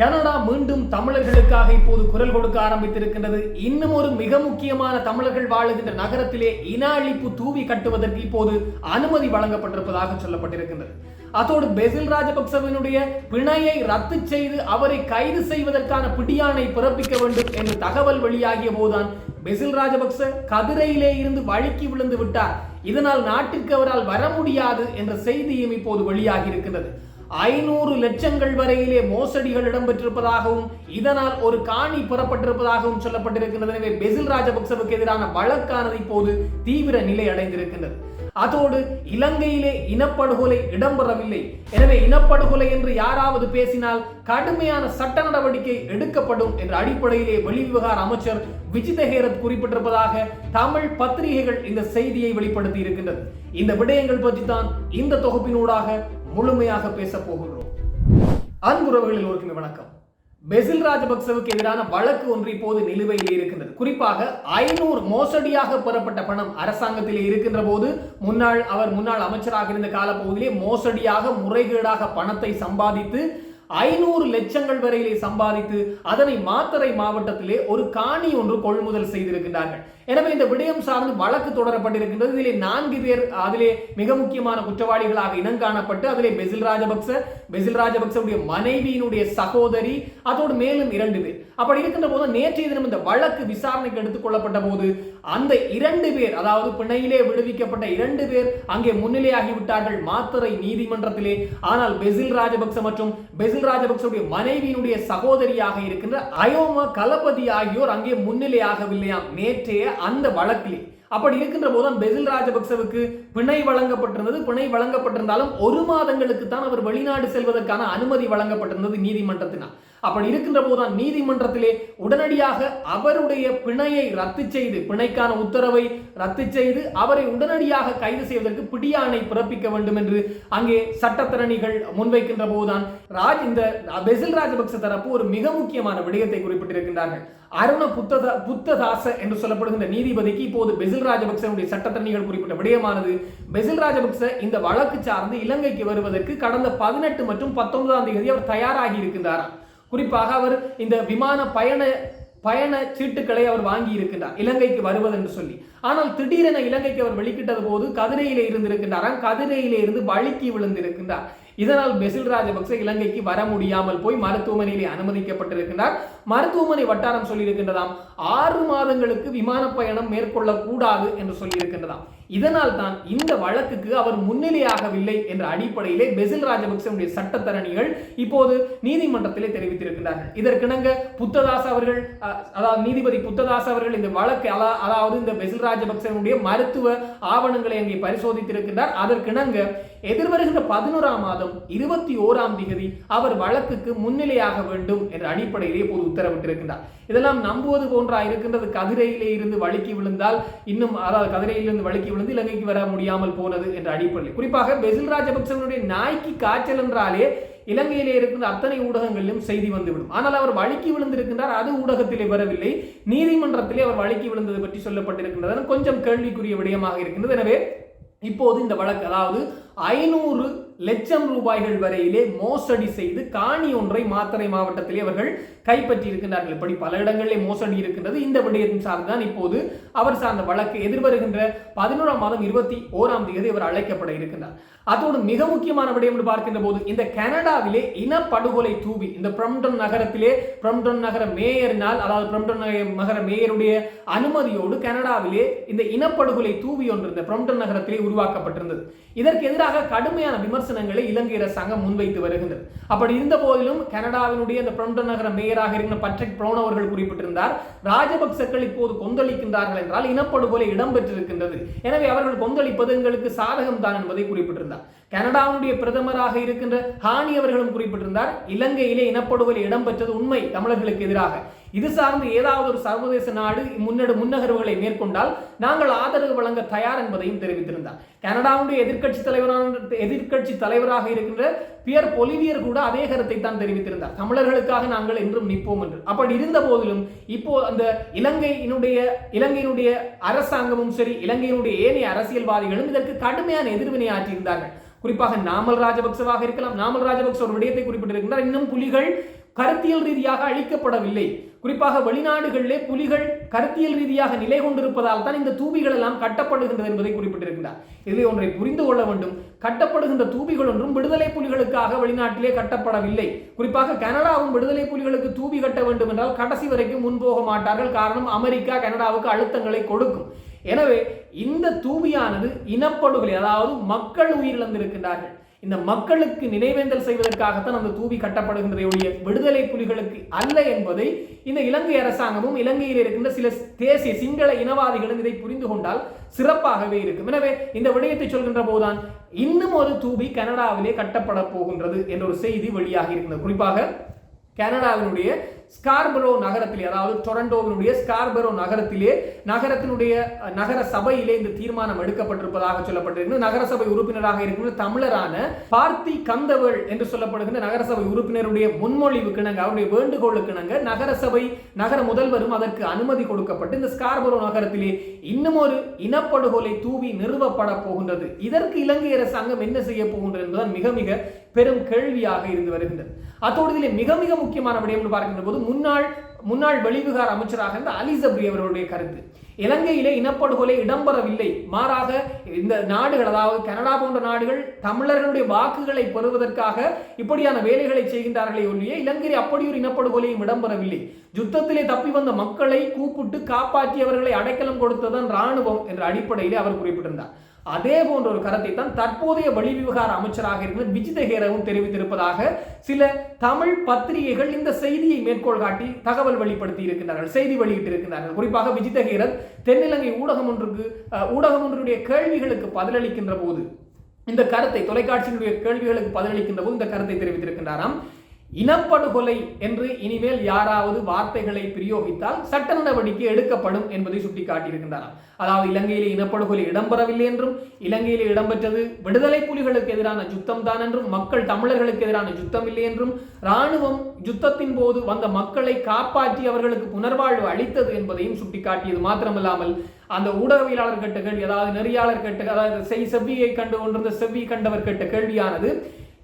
Canada மீண்டும் தமிழர்களுக்காக இப்போது குரல் கொடுக்க ஆரம்பித்திருக்கின்றது. இன்னும் ஒரு மிக முக்கியமான தமிழர்கள் வாழுகின்ற நகரத்திலே இன அழிப்பு தூவி கட்டுவதற்கு இப்போது அனுமதி வழங்கப்பட்டிருப்பதாக சொல்லப்பட்டிருக்கின்றது. அதோடு பெசில் ராஜபக்சவினுடைய பிணையை ரத்து செய்து அவரை கைது செய்வதற்கான பிடியானை பிறப்பிக்க வேண்டும் என்று தகவல் வெளியாகிய போதுதான் பெசில் ராஜபக்ச கதிரையிலே இருந்து வழுக்கி விழுந்து விட்டார். இதனால் நாட்டிற்கு அவரால் வர முடியாது என்ற செய்தியும் இப்போது வெளியாகி இருக்கின்றது. ஐநூறு லட்சங்கள் வரையிலே மோசடிகள் இடம்பெற்றிருப்பதாகவும் இதனால் ஒரு காணி புறப்பட்டிருப்பதாகவும் சொல்லப்பட்டிருக்கின்றது. எனவே பெசில் ராஜபக்சவுக்கு எதிரான வழக்கானது இப்போது தீவிர நிலை அடைந்திருக்கின்றது. அதோடு இலங்கையிலே இனப்படுகொலை இடம்பெறவில்லை. எனவே இனப்படுகொலை என்று யாராவது பேசினால் கடுமையான சட்ட நடவடிக்கை எடுக்கப்படும் என்ற அடிப்படையிலே வெளிவிவகார அமைச்சர் விஜித ஹேரத் குறிப்பிட்டிருப்பதாக தமிழ் பத்திரிகைகள் இந்த செய்தியை வெளிப்படுத்தி இருக்கின்றது இந்த விடயங்கள் பற்றி தான் இந்த தொகுப்பினூடாக முழுமையாக பேச போகின்றோம். அன்புறவுகளில் ஒரு வணக்கம். பெசில் ராஜபக்சவுக்கு எதிரான வழக்கு ஒன்று இப்போது நிலுவையில் இருக்கின்றது. குறிப்பாக ஐநூறு மோசடியாக பெறப்பட்ட பணம் அரசாங்கத்திலே இருக்கின்ற போது முன்னாள் அவர் முன்னாள் அமைச்சராக இருந்த காலப்பகுதியிலே மோசடியாக முறைகேடாக பணத்தை சம்பாதித்து ஐநூறு லட்சங்கள் வரையிலே சம்பாதித்து அதனை மாத்தறை மாவட்டத்திலே ஒரு காணி ஒன்று கொள்முதல் செய்திருக்கின்றார்கள். எனவே இந்த விடயம் சார்ந்து வழக்கு தொடரப்பட்டிருக்கின்றது. இதிலே நான்கு பேர் அதிலே மிக முக்கியமான குற்றவாளிகளாக இனங்காணப்பட்டு அதிலே பெசில் ராஜபக்ச பெசில் ராஜபக்சவுடைய மனைவியினுடைய சகோதரி அதோடு மேலும் இரண்டு பேர். அப்படி இருக்கின்ற போது நேற்றைய தினம் இந்த வழக்கு விசாரணைக்கு எடுத்துக் கொள்ளப்பட்ட போது அந்த இரண்டு பேர் அதாவது பிணையிலே விடுவிக்கப்பட்ட இரண்டு பேர் அங்கே முன்னிலையாகி விட்டார்கள் மாத்தறை நீதிமன்றத்திலே. ஆனால் பெசில் ராஜபக்ச மற்றும் பெசில் ராஜபக்சவுடைய மனைவியினுடைய சகோதரியாக இருக்கின்ற அயோம கலபதி ஆகியோர் அங்கே முன்னிலையாகவில்லையாம் நேற்றைய அந்த வழக்கிலே. அப்படி இருக்கின்ற போதுதான் பெசில் ராஜபக்சவுக்கு பிணை வழங்கப்பட்டிருந்தது. பிணை வழங்கப்பட்டிருந்தாலும் ஒரு மாதங்களுக்கு தான் அவர் வெளிநாடு செல்வதற்கான அனுமதி வழங்கப்பட்டிருந்தது நீதிமன்றத்தினால். அப்படி இருக்கின்ற போதுதான் நீதிமன்றத்திலே உடனடியாக அவருடைய பிணையை ரத்து செய்து பிணைக்கான உத்தரவை ரத்து செய்து அவரை உடனடியாக கைது செய்வதற்கு பிடியாணை பிறப்பிக்க வேண்டும் என்று அங்கே சட்டத்தரணிகள் முன்வைக்கின்ற போதுதான் ராஜ் இந்த பெசில் ராஜபக்ச தரப்பு ஒரு மிக முக்கியமான விடயத்தை குறிப்பிட்டிருக்கின்றார்கள். அருண புத்தத புத்ததாச என்று சொல்லப்படுகின்ற நீதிபதிக்கு இப்போது பெசில் ராஜபக்சனுடைய சட்டத்தரணிகள் குறிப்பிட்ட விடயமானது பெசில் ராஜபக்ச இந்த வழக்கு சார்ந்து இலங்கைக்கு வருவதற்கு கடந்த பதினெட்டு மற்றும் பத்தொன்பதாம் தேதி அவர் தயாராகி இருக்கின்றாராம். குறிப்பாக அவர் இந்த விமான பயண பயண சீட்டுக்களை அவர் வாங்கி இருக்கின்றார் இலங்கைக்கு வருவது என்று சொல்லி. ஆனால் திடீரென இலங்கைக்கு அவர் வெளிக்கிட்டது போது கதிரையிலே இருந்திருக்கின்றாராம் கதிரையிலே இருந்து வழுக்கி விழுந்திருக்கின்றார். இதனால் பெசில் ராஜபக்சே இலங்கைக்கு வர முடியாமல் போய் மருத்துவமனையிலே அனுமதிக்கப்பட்டிருக்கின்றார். மருத்துவமனை வட்டாரம் சொல்லியிருக்கின்றதாம் ஆறு மாதங்களுக்கு விமான பயணம் மேற்கொள்ளக்கூடாது என்று சொல்லியிருக்கின்றதாம். இதனால் தான் இந்த வழக்குக்கு அவர் முன்னிலையாகவில்லை என்ற அடிப்படையிலே பெசில் ராஜபக்சனுடைய சட்டத்தரணிகள் இப்போது நீதிமன்றத்திலே தெரிவித்திருக்கிறார்கள் இதற்கிணங்க புத்ததாஸ் அவர்கள் அதாவது நீதிபதி புத்ததாஸ் அவர்கள் இந்த வழக்கு அதாவது இந்த பெசில் ராஜபக்சனுடைய மருத்துவ ஆவணங்களை அங்கே பரிசோதித்திருக்கிறார் அதற்கிணங்க எதிர்வருகின்ற பதினோராம் மாதம் இருபத்தி ஓராம் திகதி அவர் வழக்குக்கு முன்னிலையாக வேண்டும் என்ற அடிப்படையிலே இப்போது உத்தரவிட்டிருக்கின்றார். இதெல்லாம் நம்புவது போன்றா இருக்கின்றது. கதிரையிலே இருந்து வழுக்கி விழுந்தால் இன்னும் அதாவது கதிரையிலிருந்து வழுக்கி விழுந்து இலங்கைக்கு வர முடியாமல் போனது என்ற அடிப்படையில். குறிப்பாக பெசில் ராஜபக்சவனுடைய நாய்க்கு காய்ச்சல் என்றாலே இலங்கையிலே இருக்கின்ற அத்தனை ஊடகங்களிலும் செய்தி வந்துவிடும். ஆனால் அவர் வழுக்கி விழுந்திருக்கின்றார் அது ஊடகத்திலே வரவில்லை. நீதிமன்றத்திலே அவர் வழுக்கி விழுந்தது பற்றி சொல்லப்பட்டிருக்கின்றது. கொஞ்சம் கேள்விக்குரிய விடயமாக இருக்கின்றது. எனவே இப்போது இந்த வழக்கு அதாவது ஐநூறு லட்சம் ரூபாய்கள் வரையிலே மோசடி செய்து காணி ஒன்றை மாத்தறை மாவட்டத்திலே அவர்கள் கைப்பற்றி இருக்கின்றார்கள் இப்படி பல இடங்களிலே மோசடி இருக்கின்றது. இந்த விடயத்தின் சார்ந்துதான் இப்போது அவர் சார்ந்த வழக்கு எதிர்வருகின்ற பதினோராம் மாதம் இருபத்தி ஓராம் தேதி அவர் அழைக்கப்பட இருக்கின்றார். அதோடு மிக முக்கியமான விடயம் என்று பார்க்கின்ற போது இந்த கனடாவிலே இனப்படுகொலை தூவி இந்த பிரம்டன் நகரத்திலே பிரம்டன் நகர மேயரினால் அதாவது பிரம்டன் நகர மேயருடைய அனுமதியோடு கனடாவிலே இந்த இனப்படுகொலை தூவி ஒன்று இந்த பிரம்டன் நகரத்திலே உருவாக்கப்பட்டிருந்தது. இதற்கு எதிராக கடுமையான விமர்சனம் விமர்சனங்களை இலங்கை அரசாங்கம் முன்வைத்து வருகின்றது. அப்படி இருந்த போதிலும் கனடாவினுடைய அந்த பிரம்டன் நகர மேயராக இருக்கிற பட்ரிக் ப்ரௌன் அவர்கள் குறிப்பிட்டிருந்தார் ராஜபக்சக்கள் இப்போது கொந்தளிக்கின்றார்கள் என்றால் இனப்படுகொலை இடம்பெற்றிருக்கின்றது எனவே அவர்கள் கொந்தளிப்பது எங்களுக்கு சாதகம் தான் என்பதை குறிப்பிட்டிருந்தார். கனடாவுடைய பிரதமராக இருக்கின்ற ஹானி அவர்களும் குறிப்பிட்டிருந்தார் இலங்கையிலே இனப்படுகொலை இடம்பெற்றது உண்மை தமிழர்களுக்கு எதிராக. இது சார்ந்து ஏதாவது ஒரு சர்வதேச நாடு முன்னெடு முன்னகர்வுகளை மேற்கொண்டால் நாங்கள் ஆதரவு வழங்க தயார் என்பதையும் தெரிவித்திருந்தார். கனடாவுடைய எதிர்க்கட்சி தலைவரான எதிர்க்கட்சி தலைவராக இருக்கின்ற பியர் பொலிவியர் கூட அதே கருத்தை தான் தெரிவித்திருந்தார். தமிழர்களுக்காக நாங்கள் என்றும் நிற்போம் என்று. அப்படி இருந்த போதிலும் இப்போ அந்த இலங்கையினுடைய இலங்கையினுடைய அரசாங்கமும் சரி இலங்கையினுடைய ஏனைய அரசியல்வாதிகளும் இதற்கு கடுமையான எதிர்வினை ஆற்றியிருந்தார்கள். குறிப்பாக நாமல் ராஜபக்சவாக இருக்கலாம். நாமல் ராஜபக்ச ஒரு விடயத்தை குறிப்பிட்டிருக்கின்றார். இன்னும் புலிகள் கருத்தியல் ரீதியாக அழிக்கப்படவில்லை. குறிப்பாக வெளிநாடுகளிலே புலிகள் கருத்தியல் ரீதியாக நிலை கொண்டிருப்பதால் தான் இந்த தூபிகள் எல்லாம் கட்டப்படுகின்றது என்பதை குறிப்பிட்டிருக்கிறார். இதில் ஒன்றை புரிந்து கொள்ள வேண்டும். கட்டப்படுகின்ற தூபிகள் ஒன்றும் விடுதலை புலிகளுக்காக வெளிநாட்டிலே கட்டப்படவில்லை. குறிப்பாக கனடாவும் விடுதலை புலிகளுக்கு தூபி கட்ட வேண்டும் என்றால் கடைசி வரைக்கும் முன்போக மாட்டார்கள். காரணம் அமெரிக்கா கனடாவுக்கு அழுத்தங்களை கொடுக்கும். எனவே இந்த தூபியானது இனப்படுகொலை அதாவது மக்கள் உயிரிழந்திருக்கின்றார்கள். இந்த மக்களுக்கு நினைவேந்தல் செய்வதற்காகத்தான் அந்த தூவி கட்டப்படுகின்றதை ஒழிய விடுதலை புலிகளுக்கு அல்ல என்பதை இந்த இலங்கை அரசாங்கமும் இலங்கையில் இருக்கின்ற சில தேசிய சிங்கள இனவாதிகளும் இதை புரிந்து கொண்டால் சிறப்பாகவே இருக்கும். எனவே இந்த விடயத்தை சொல்கின்ற போதுதான் இன்னும் ஒரு தூவி கனடாவிலே கட்டப்பட போகின்றது என்ற ஒரு செய்தி வெளியாகி இருக்கின்றது. குறிப்பாக கனடாவினுடைய ஸ்கார்பரோ நகரத்திலே அதாவது டொரண்டோவினுடைய ஸ்கார்பரோ நகரத்திலே நகரத்தினுடைய நகர சபையிலே இந்த தீர்மானம் எடுக்கப்பட்டிருப்பதாக சொல்லப்பட்டிருக்கிறது. நகரசபை உறுப்பினராக இருக்கின்ற தமிழரான பார்த்தி கந்தவள் என்று சொல்லப்படுகின்ற நகரசபை உறுப்பினருடைய முன்மொழிவு கிணங்க அவருடைய வேண்டுகோளுக்கு இணங்க நகரசபை நகர முதல்வரும் அதற்கு அனுமதி கொடுக்கப்பட்டு இந்த ஸ்கார்பரோ நகரத்திலே இன்னும் ஒரு இனப்படுகொலை தூவி நிறுவப்பட போகின்றது. இதற்கு இலங்கை அரசாங்கம் என்ன செய்ய போகின்றது என்பதுதான் மிக மிக பெரும் கேள்வியாக இருந்து வருகின்றது. அத்தோடு இதிலே மிக மிக முக்கியமான விடயம் என்று பார்க்கின்ற போது முன்னாள் முன்னாள் வெளிவிகார அமைச்சராக இருந்த அலிசப்ரி அவர்களுடைய கருத்து. இலங்கையிலே இனப்படுகொலை இடம்பெறவில்லை. மாறாக இந்த நாடுகள் அதாவது கனடா போன்ற நாடுகள் தமிழர்களுடைய வாக்குகளை பெறுவதற்காக இப்படியான வேலைகளை செய்கின்றார்களே ஒழிய இலங்கையில் அப்படி ஒரு இனப்படுகொலையும் இடம்பெறவில்லை. யுத்தத்திலே தப்பி வந்த மக்களை கூப்பிட்டு காப்பாற்றியவர்களை அடைக்கலம் கொடுத்ததுதான் ராணுவம் என்ற அடிப்படையிலே அவர் குறிப்பிட்டிருந்தார். அதே போன்ற ஒரு கருத்தை தான் தற்போதைய வெளிவிவகார அமைச்சராக இருக்கிற விஜித ஹேரவும் தெரிவித்திருப்பதாக சில தமிழ் பத்திரிகைகள் இந்த செய்தியை மேற்கோள் காட்டி தகவல் வெளிப்படுத்தி இருக்கின்றார்கள் செய்தி வெளியிட்டிருக்கிறார்கள் குறிப்பாக விஜித ஹேரத் தென்னிலங்கை ஊடகம் ஒன்றுக்கு ஊடகம் ஒன்றுடைய கேள்விகளுக்கு பதிலளிக்கின்ற போது இந்த கருத்தை தொலைக்காட்சியினுடைய கேள்விகளுக்கு பதிலளிக்கின்ற போது இந்த கருத்தை தெரிவித்திருக்கின்றாராம். இனப்படுகொலை என்று இனிமேல் யாராவது வார்த்தைகளை பிரயோகித்தால் சட்ட நடவடிக்கை எடுக்கப்படும் என்பதை சுட்டிக்காட்டியிருக்கின்றனர் அதாவது இலங்கையிலே இனப்படுகொலை இடம்பெறவில்லை என்றும் இலங்கையிலே இடம்பெற்றது விடுதலை புலிகளுக்கு எதிரான யுத்தம் தான் என்றும் மக்கள் தமிழர்களுக்கு எதிரான யுத்தம் இல்லை என்றும் இராணுவம் யுத்தத்தின் போது வந்த மக்களை காப்பாற்றி அவர்களுக்கு புனர்வாழ்வு அளித்தது என்பதையும் சுட்டிக்காட்டியது மாத்திரமல்லாமல் அந்த ஊடகவியலாளர் கேட்ட கேள்வி அதாவது நெறியாளர் கேட்ட அதாவது செய் செவ்வியை கண்டு கொண்டிருந்த செவ்வி கண்டவர் கேட்ட கேள்வியானது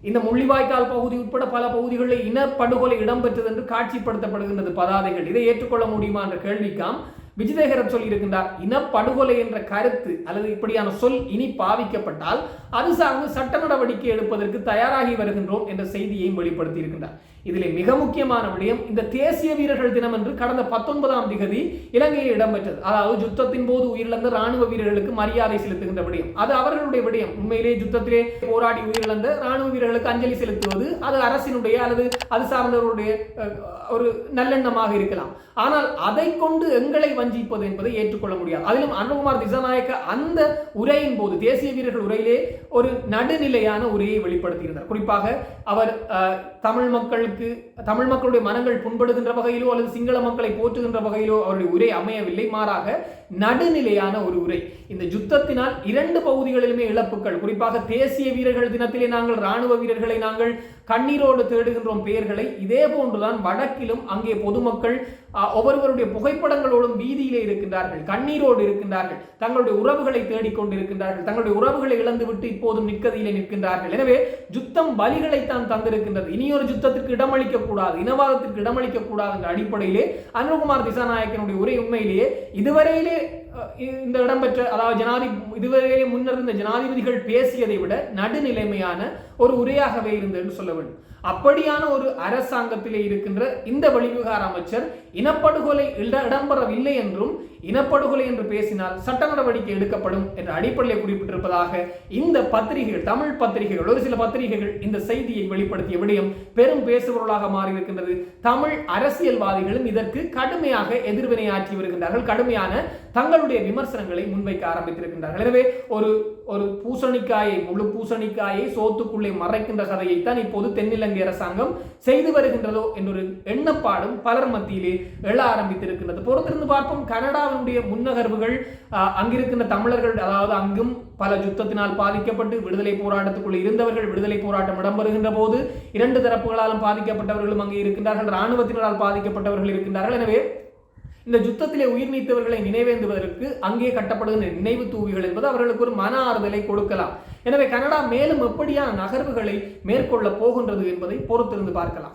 இந்த முள்ளிவாய்க்கால் பகுதி உட்பட பல பகுதிகளில் இனப்படுகொலை இடம்பெற்றது என்று காட்சிப்படுத்தப்படுகின்றது பதாதைகள். இதை ஏற்றுக்கொள்ள முடியுமா என்ற கேள்விக்காம் விஜயதேகரன் சொல்லியிருக்கின்றார் இனப்படுகொலை என்ற கருத்து அல்லது இப்படியான சொல் இனி பாவிக்கப்பட்டால் அது சார்ந்து சட்ட நடவடிக்கை எடுப்பதற்கு தயாராகி வருகின்றோம் என்ற செய்தியையும் வெளிப்படுத்தியிருக்கின்றார். இதிலே மிக முக்கியமான விடயம் இந்த தேசிய வீரர்கள் தினம் என்று கடந்த பத்தொன்பதாம் திகதி இலங்கையில் இடம்பெற்றது. அதாவது யுத்தத்தின் போது உயிரிழந்த ராணுவ வீரர்களுக்கு மரியாதை செலுத்துகின்ற விடயம். அது அவர்களுடைய விடயம். உண்மையிலே யுத்தத்திலே போராடி உயிரிழந்த ராணுவ வீரர்களுக்கு அஞ்சலி செலுத்துவது அது அரசினுடைய அல்லது அது சார்ந்தவருடைய ஒரு நல்லெண்ணமாக இருக்கலாம். ஆனால் அதை கொண்டு எங்களை வஞ்சிப்பது என்பதை ஏற்றுக்கொள்ள முடியாது. அதிலும் அன்பகுமார் திசாநாயக்க அந்த உரையின் போது தேசிய வீரர்கள் உரையிலே ஒரு நடுநிலையான உரையை வெளிப்படுத்தியிருந்தார் குறிப்பாக அவர் அஹ், தமிழ் மக்களுக்கு தமிழ் மக்களுடைய மனங்கள் புண்படுகின்ற வகையிலோ அல்லது சிங்கள மக்களை போற்றுகின்ற வகையிலோ அவருடைய உரை அமையவில்லை. மாறாக நடுநிலையான ஒரு உரை. இந்த யுத்தத்தினால் இரண்டு பகுதிகளிலுமே இழப்புகள். குறிப்பாக தேசிய வீரர்கள் தினத்திலே நாங்கள் ராணுவ வீரர்களை நாங்கள் கண்ணீரோடு தேடுகின்றோம் பெயர்களை. இதே போன்றுதான் வடக்கிலும் அங்கே பொதுமக்கள் ஒவ்வொருவருடைய புகைப்படங்களோடும் வீதியிலே இருக்கின்றார்கள் கண்ணீரோடு இருக்கின்றார்கள். தங்களுடைய உறவுகளை தேடிக்கொண்டிருக்கின்றார்கள். தங்களுடைய உறவுகளை இழந்துவிட்டு இப்போதும் நிற்கதியிலே நிற்கின்றார்கள். எனவே யுத்தம் பலிகளைத்தான் தந்திருக்கின்றது. இனியொரு யுத்தத்திற்கு இடமளிக்க கூடாது இனவாதத்திற்கு இடமளிக்க கூடாது என்ற அடிப்படையிலே அனுகுமார் திசாநாயக்கனுடைய உரை உண்மையிலேயே இதுவரையிலே இந்த இடம்பெற்ற அதாவது ஜனாதி இதுவரையிலே முன்னர் இருந்த ஜனாதிபதிகள் பேசியதை விட நடுநிலைமையான ஒரு உரையாகவே இருந்தது சொல்ல வேண்டும். அப்படியான ஒரு அரசாங்கத்திலே இருக்கின்ற இந்த வெளிவிகார அமைச்சர் இனப்படுகொலை இடம்பெறவில்லை என்றும் இனப்படுகொலை என்று பேசினால் சட்ட நடவடிக்கை எடுக்கப்படும் என்ற அடிப்படையில் குறிப்பிட்டிருப்பதாக இந்த பத்திரிகைகள் தமிழ் பத்திரிகைகள் ஒரு சில பத்திரிகைகள் இந்த செய்தியை வெளிப்படுத்திய விடயம் பெரும் பேசுபொருளாக மாறியிருக்கின்றது. தமிழ் அரசியல்வாதிகளும் இதற்கு கடுமையாக எதிர்வினையாற்றி வருகின்றார்கள். கடுமையான தங்களுடைய விமர்சனங்களை முன்வைக்க ஆரம்பித்திருக்கின்றார்கள். எனவே ஒரு ஒரு பூசணிக்காயை முழு பூசணிக்காயை சோத்துக்குள்ளே மறைக்கின்ற கதையைத்தான் இப்போது தென்னிலங்கை அரசாங்கம் செய்து வருகின்றதோ என்றொரு எண்ணப்பாடும் பலர் மத்தியிலே எழ ஆரம்பித்திருக்கின்றது. பொறுத்திருந்து பார்ப்போம் கனடாவினுடைய முன்னகர்வுகள் அங்கிருக்கின்ற தமிழர்கள் அதாவது அங்கும் பல யுத்தத்தினால் பாதிக்கப்பட்டு விடுதலை போராட்டத்துக்குள் இருந்தவர்கள் விடுதலை போராட்டம் இடம்பெறுகின்ற போது இரண்டு தரப்புகளாலும் பாதிக்கப்பட்டவர்களும் அங்கே இருக்கின்றார்கள். இராணுவத்தினரால் பாதிக்கப்பட்டவர்கள் இருக்கின்றார்கள். எனவே இந்த யுத்தத்திலே உயிர் நீத்தவர்களை நினைவேந்துவதற்கு அங்கே கட்டப்படுகின்ற நினைவு தூவிகள் என்பது அவர்களுக்கு ஒரு மன ஆறுதலை கொடுக்கலாம். எனவே கனடா மேலும் எப்படியான நகர்வுகளை மேற்கொள்ள போகின்றது என்பதை பொறுத்திருந்து பார்க்கலாம்.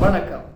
வணக்கம்.